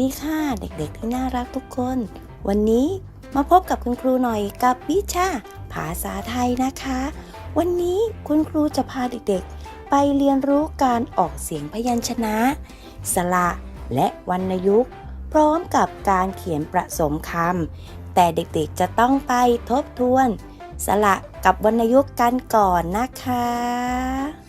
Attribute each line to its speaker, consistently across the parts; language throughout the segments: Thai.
Speaker 1: ดีค่ะเด็กๆที่น่ารักทุกคน วันนี้มาพบกับคุณครูหน่อยกับวิชาภาษาไทยนะคะ วันนี้คุณครูจะพาเด็กๆ ไปเรียนรู้การออกเสียงพยัญชนะ สระและวรรณยุกต์ พร้อมกับการเขียนประสมคำแต่เด็กๆจะต้องไปทบทวน สระกับวรรณยุกต์กันก่อนนะคะ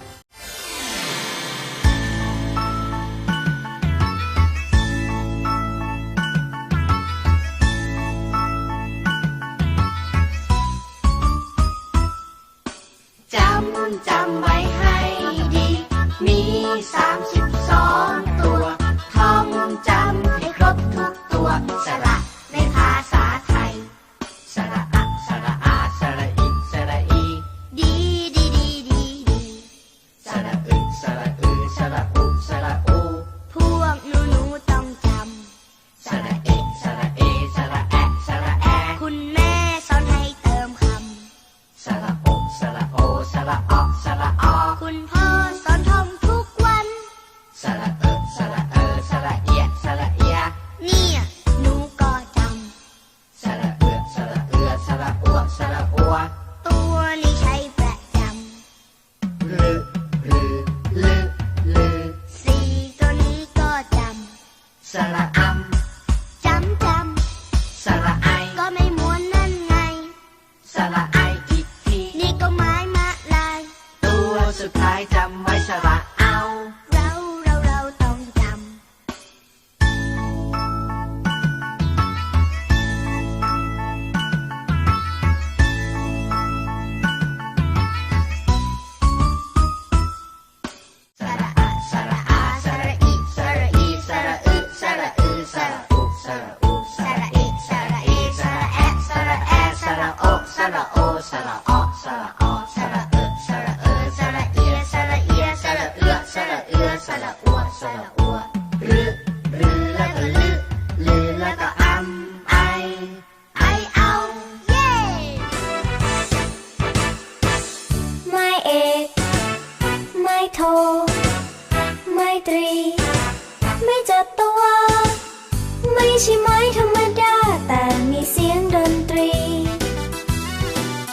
Speaker 2: ใช่ไม้
Speaker 3: ธรรมดา แต่มีเสียงดนตรี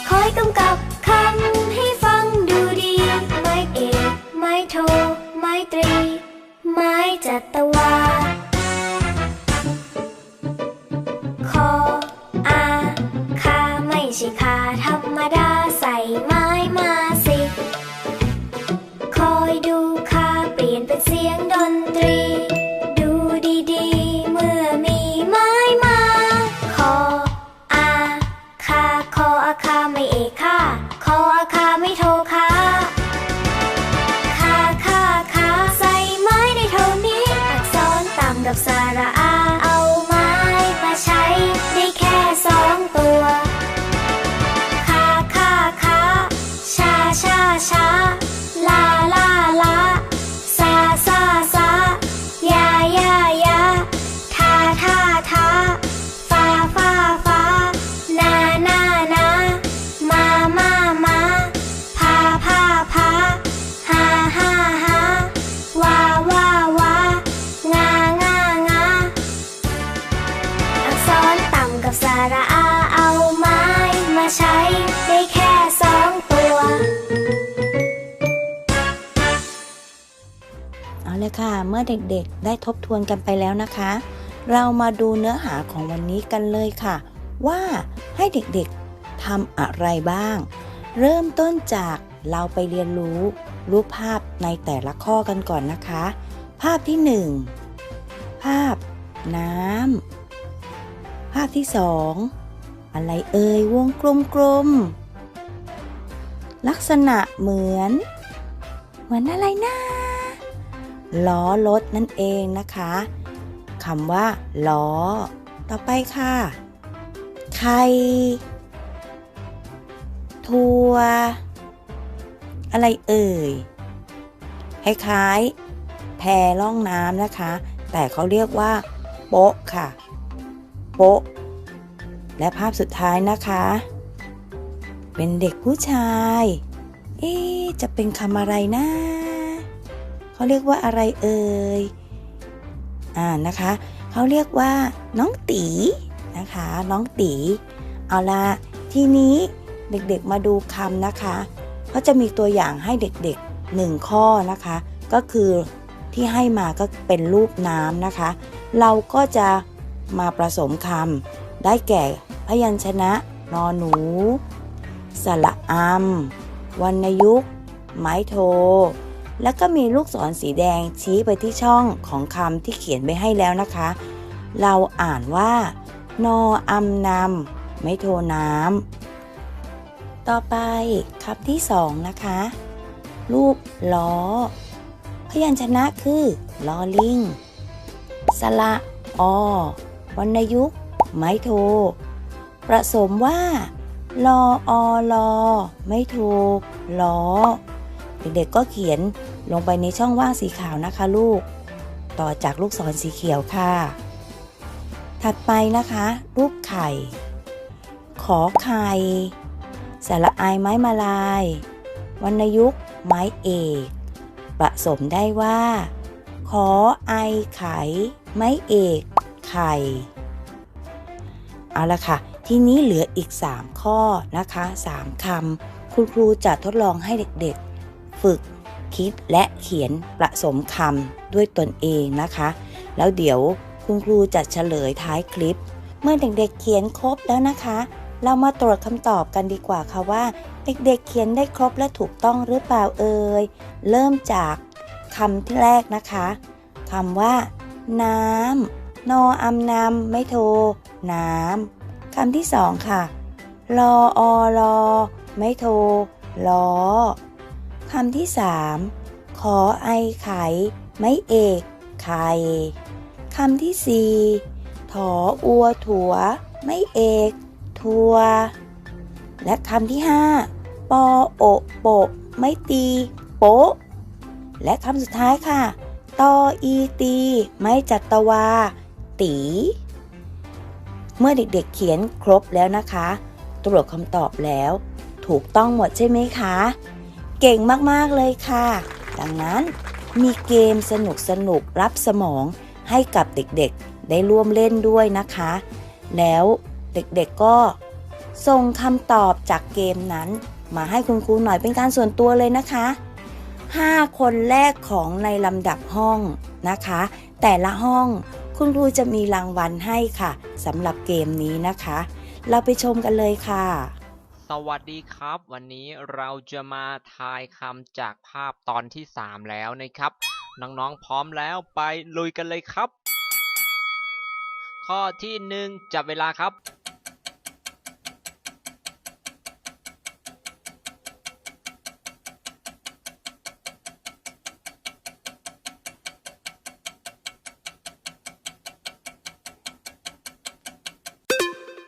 Speaker 3: คอยกำกับคำให้ฟังดูดี ไม้เอก ไม้โท ไม้ตรี ไม้จัตวา คออาคาไม่เอกค่าคออาคาไม่ท มื่อเด็ก
Speaker 1: ๆ ได้ทบทวนกันไปแล้วนะคะ เรามาดูเนื้อหาของวันนี้กันเลยค่ะ ว่าให้เด็กๆทำอะไรบ้าง เริ่มต้นจากเราไปเรียนรู้ รูปภาพในแต่ละข้อกันก่อนนะคะ ภาพที่หนึ่งภาพ น้ำภาพที่สองอะไรเอ่ยวงกลมๆลักษณะเหมือน เหมือนอะไรนะ ล้อรถนั่นเองนะคะคำว่าล้อ ต่อไปค่ะ ไข่ทัวอะไรเอ่ยคล้ายๆแพล่องน้ำนะคะ แต่เขาเรียกว่า โป๊ะค่ะ โป๊ะ และภาพสุดท้ายนะคะ เป็นเด็กผู้ชาย เอ๊จะเป็นคำอะไรนะ เขาเรียกว่าอะไรเอ่ย อ่านะคะเขาเรียกว่าน้องตีนะคะ น้องตีเอาละทีนี้เด็กๆมาดูคำนะคะเขาจะมีตัวอย่างให้เด็กๆหนึ่งข้อนะคะ ก็คือที่ให้มาก็เป็นรูปน้ำนะคะ เราก็จะมาผสมคำได้แก่พยัญชนะ นอหนู สระอำวรรณยุกต์ไม้โท แล้วก็มีลูกศรสีแดงชี้ไปที่ช่องของคำที่เขียนไว้ให้แล้วนะคะ เราอ่านว่า นออำนำไม้โทน้ำต่อไปคำที่สองนะคะ รูปล้อ พยัญชนะคือลอลิง สระอวรรณยุกต์ไม้โท ประสมว่า ลออลอ ไม่ถูกล้อ เด็กๆก็เขียนลงไปในช่องว่างสีขาวนะคะลูก ต่อจากลูกศรสีเขียวค่ะ ถัดไปนะคะ รูปไข่ ขอไข่สระอายไม้มาลาย วรรณยุกต์ไม้เอกผสมได้ว่า ขอไอไข่ไม้เอกไข่ เอาละค่ะ ทีนี้เหลืออีก 3 ข้อนะคะ 3คำคุณครูจะทดลองให้เด็กๆ ฝึกคิดและเขียนผสมคำด้วยตนเองนะคะ แล้วเดี๋ยวคุณครูจะเฉลยท้ายคลิป เมื่อเด็กๆเขียนครบแล้วนะคะ เรามาตรวจคำตอบกันดีกว่าค่ะว่า เด็กๆเขียนได้ครบและถูกต้องหรือเปล่าเอ่ยเริ่มจากคำที่แรกนะคะคำว่า น้ำนออำนำไม่โท น้ำคำที่สองค่ะ รออรอ ไม่โทล้อำที่สามขอไอไข่ไม่เอกไข่คำที่สี่ถออัวถัวไม่เอก ทัว และคำที่ห้าปอโอโปะไม่ตี โปะและคำสุดท้ายค่ะตออีตี ไม่จัตวา ตี เมื่อเด็กๆเขียนครบแล้วนะคะ ตรวจคำตอบแล้ว ถูกต้องหมดใช่ไหมคะ เก่งมากๆเลยค่ะ ดังนั้นมีเกมสนุกๆรับสมองให้กับเด็กๆ ได้ร่วมเล่นด้วยนะคะ แล้วเด็กๆก็ส่งคำตอบจากเกมนั้น มาให้คุณครูหน่อยเป็นการส่วนตัวเลยนะคะ 5 คนแรกของในลำดับห้องนะคะ แต่ละห้องคุณครูจะมีรางวัลให้ค่ะสำหรับเกมนี้นะคะ เราไปชมกันเลยค่ะ
Speaker 4: สวัสดีครับ วันนี้เราจะมาทายคำจากภาพตอนที่ 3 แล้วนะครับ น้องๆพร้อมแล้วไปลุยกันเลยครับ ข้อที่หนึ่งจับเวลาครับ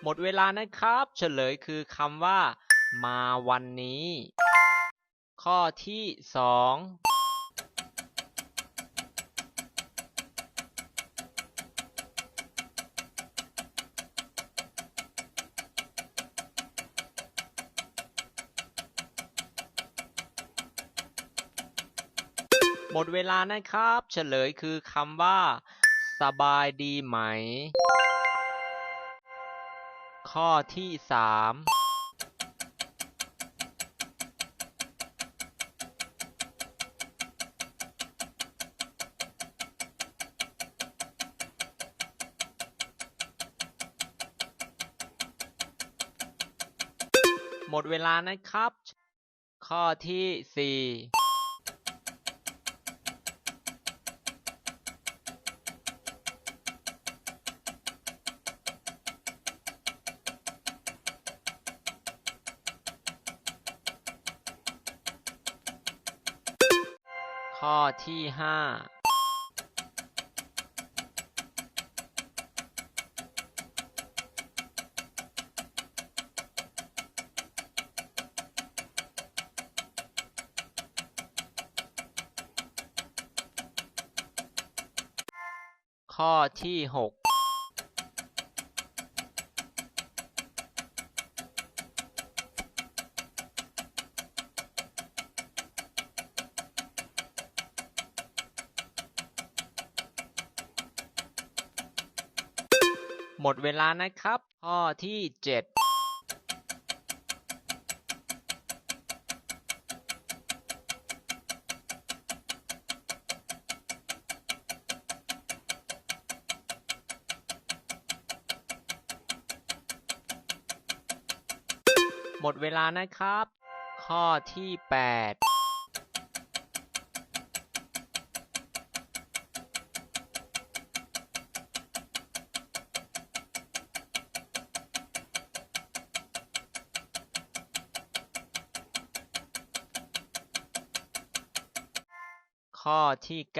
Speaker 4: หมดเวลานะครับ เฉลยคือคำว่า มาวันนี้ ข้อที่สองหมดเวลานะครับ เฉลยคือคำว่า สบายดีไหม ข้อที่สามหมดเวลานะครับ ข้อที่สี่ ข้อที่ห้าข้อที่หก หมดเวลานะครับ ข้อที่ 7หมดเวลานะครับ ข้อที่ 8 ข้อที่9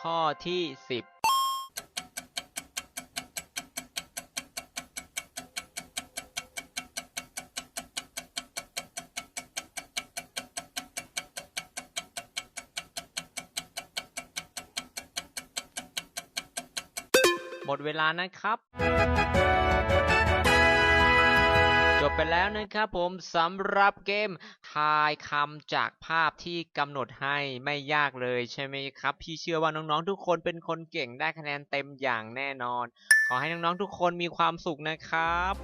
Speaker 4: ข้อที่10 หมดเวลานะครับจบไปแล้วนะครับผมสำหรับเกมทายคำจากภาพที่กำหนดให้ไม่ยากเลยใช่ไหมครับ พี่เชื่อว่าน้องๆทุกคนเป็นคนเก่งได้คะแนนเต็มอย่างแน่นอน ขอให้น้องๆทุกคนมีความสุขนะครับ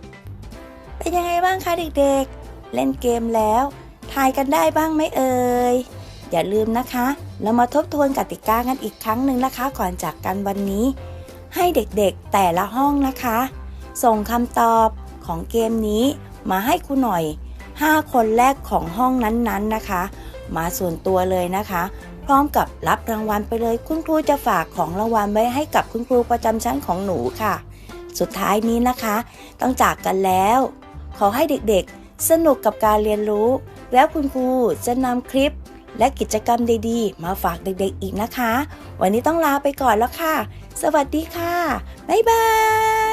Speaker 1: เป็นยังไงบ้างคะเด็กๆ เล่นเกมแล้วทายกันได้บ้างไหมเอ่ยอย่าลืมนะคะ เรามาทบทวนกติกากันอีกครั้งหนึ่งนะคะ ก่อนจากกันวันนี้ ให้เด็กๆแต่ละห้องนะคะ ส่งคำตอบของเกมนี้มาให้ครูหน่อย 5 คนแรกของห้องนั้นๆนะคะ มาส่วนตัวเลยนะคะ พร้อมกับรับรางวัลไปเลยคุณครูจะฝากของรางวัลไว้ให้กับคุณครูประจำชั้นของหนูค่ะ สุดท้ายนี้นะคะ ต้องจากกันแล้ว ขอให้เด็กๆ สนุกกับการเรียนรู้ แล้วคุณครูจะนำคลิปและกิจกรรมดีๆ มาฝากเด็กๆอีกนะคะ วันนี้ต้องลาไปก่อนแล้วค่ะ สวัสดีค่ะ บ๊ายบาย